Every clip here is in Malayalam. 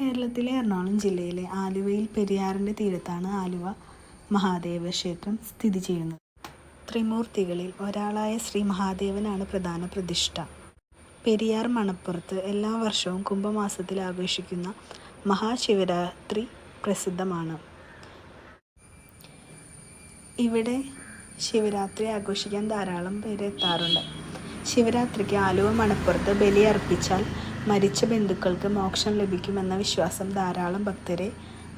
കേരളത്തിലെ എറണാകുളം ജില്ലയിലെ ആലുവയിൽ പെരിയാറിന്റെ തീരത്താണ് ആലുവ മഹാദേവ ക്ഷേത്രം സ്ഥിതി ചെയ്യുന്നത്. ത്രിമൂർത്തികളിൽ ഒരാളായ ശ്രീ മഹാദേവനാണ് പ്രധാന പ്രതിഷ്ഠ. പെരിയാർ മണപ്പുറത്ത് എല്ലാ വർഷവും കുംഭമാസത്തിൽ ആഘോഷിക്കുന്ന മഹാശിവരാത്രി പ്രസിദ്ധമാണ്. ഇവിടെ ശിവരാത്രി ആഘോഷിക്കാൻ ധാരാളം പേര് എത്താറുണ്ട്. ശിവരാത്രിക്ക് ആലുവ മണപ്പുറത്ത് ബലി അർപ്പിച്ചാൽ മരിച്ച ബന്ധുക്കൾക്ക് മോക്ഷം ലഭിക്കുമെന്ന വിശ്വാസം ധാരാളം ഭക്തരെ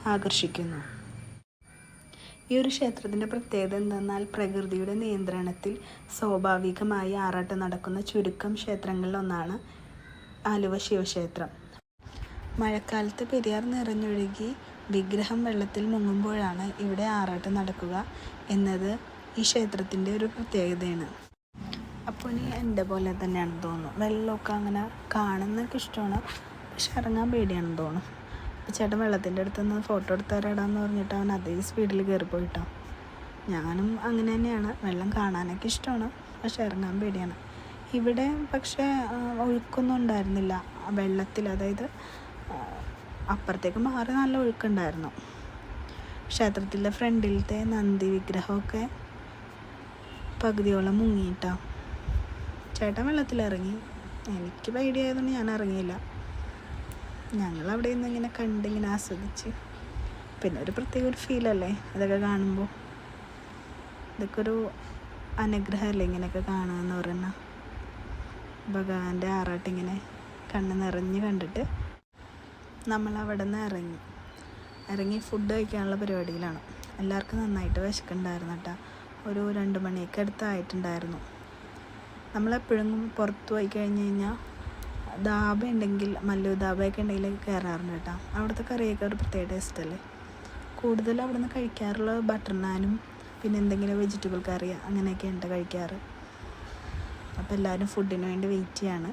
ആകർഷിക്കുന്നു. ഈ ഒരു ക്ഷേത്രത്തിന്റെ പ്രത്യേകത എന്തെന്നാൽ പ്രകൃതിയുടെ നിയന്ത്രണത്തിൽ സ്വാഭാവികമായി ആറാട്ട് നടക്കുന്ന ചുരുക്കം ക്ഷേത്രങ്ങളിലൊന്നാണ് ആലുവ ശിവക്ഷേത്രം. മഴക്കാലത്ത് പെരിയാർ നിറഞ്ഞൊഴുകി വിഗ്രഹം വെള്ളത്തിൽ മുങ്ങുമ്പോഴാണ് ഇവിടെ ആറാട്ട് നടക്കുക എന്നത് ഈ ക്ഷേത്രത്തിന്റെ ഒരു പ്രത്യേകതയാണ്. അപ്പോൾ ഇനി എന്റെ പോലെ തന്നെയാണെന്ന് തോന്നുന്നു. വെള്ളമൊക്കെ അങ്ങനെ കാണുന്നൊക്കെ ഇഷ്ടമാണ്. പക്ഷെ ഇറങ്ങാൻ പേടിയാണെന്ന് തോന്നുന്നു. ചേട്ടൻ വെള്ളത്തിന്റെ അടുത്ത് നിന്ന് ഫോട്ടോ എടുത്ത് തരാടാന്ന് പറഞ്ഞിട്ട് അവൻ അതേ സ്പീഡിൽ കയറി പോയിട്ടോ. ഞാനും അങ്ങനെ തന്നെയാണ്. വെള്ളം കാണാനൊക്കെ ഇഷ്ടമാണ്. പക്ഷെ ഇറങ്ങാൻ പേടിയാണ്. ഇവിടെ പക്ഷേ ഒഴുക്കൊന്നും ഉണ്ടായിരുന്നില്ല. വെള്ളത്തിൽ അതായത് അപ്പുറത്തേക്ക് മാറി നല്ല ഒഴുക്കുണ്ടായിരുന്നു. ക്ഷേത്രത്തിന്റെ ഫ്രണ്ടിലത്തെ നന്ദി വിഗ്രഹമൊക്കെ പകുതിയോളം മുങ്ങിയിട്ടാ. ചേട്ടൻ വെള്ളത്തിലിറങ്ങി. എനിക്ക് പേടിയായതുകൊണ്ട് ഞാൻ ഇറങ്ങിയില്ല. ഞങ്ങൾ അവിടെ നിന്ന് ഇങ്ങനെ കണ്ടിങ്ങനെ ആസ്വദിച്ച്. പിന്നെ ഒരു പ്രത്യേക ഒരു ഫീലല്ലേ അതൊക്കെ കാണുമ്പോൾ. ഇതൊക്കെ ഒരു അനുഗ്രഹമല്ലേ ഇങ്ങനെയൊക്കെ കാണുക എന്ന് പറയുന്ന. ഭഗവാന്റെ ആറാട്ടിങ്ങനെ കണ്ണ് നിറഞ്ഞ് കണ്ടിട്ട് നമ്മൾ അവിടെ നിന്ന് ഇറങ്ങി. ഇറങ്ങി ഫുഡ് കഴിക്കാനുള്ള പരിപാടിയിലാണ്. എല്ലാവർക്കും നന്നായിട്ട് വിശക്കുന്നുണ്ടായിരുന്നു കേട്ടോ. ഒരു രണ്ട് മണിയൊക്കെ അടുത്തായിട്ടുണ്ടായിരുന്നു. നമ്മളെപ്പോഴും പുറത്ത് പോയി കഴിഞ്ഞ് കഴിഞ്ഞാൽ ധാബ ഉണ്ടെങ്കിൽ മല്ലു ധാബയൊക്കെ ഉണ്ടെങ്കിൽ കയറാറുണ്ട് കേട്ടോ. അവിടുത്തെ കറിയൊക്കെ ഒരു പ്രത്യേക ടേസ്റ്റ് അല്ലേ കൂടുതലും അവിടെ നിന്ന് കഴിക്കാറുള്ള ബട്ടർ നാനും പിന്നെ എന്തെങ്കിലും വെജിറ്റബിൾ കറി അങ്ങനെയൊക്കെയാണ് കഴിക്കാറ്. അപ്പോൾ എല്ലാവരും ഫുഡിന് വേണ്ടി വെയിറ്റ് ചെയ്യാണ്.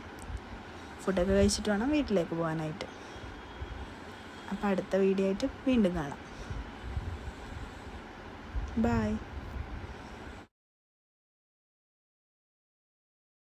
ഫുഡൊക്കെ കഴിച്ചിട്ട് വേണം വീട്ടിലേക്ക് പോകാനായിട്ട്. അപ്പോൾ അടുത്ത വീഡിയോ ആയിട്ട് വീണ്ടും കാണാം. ബായ്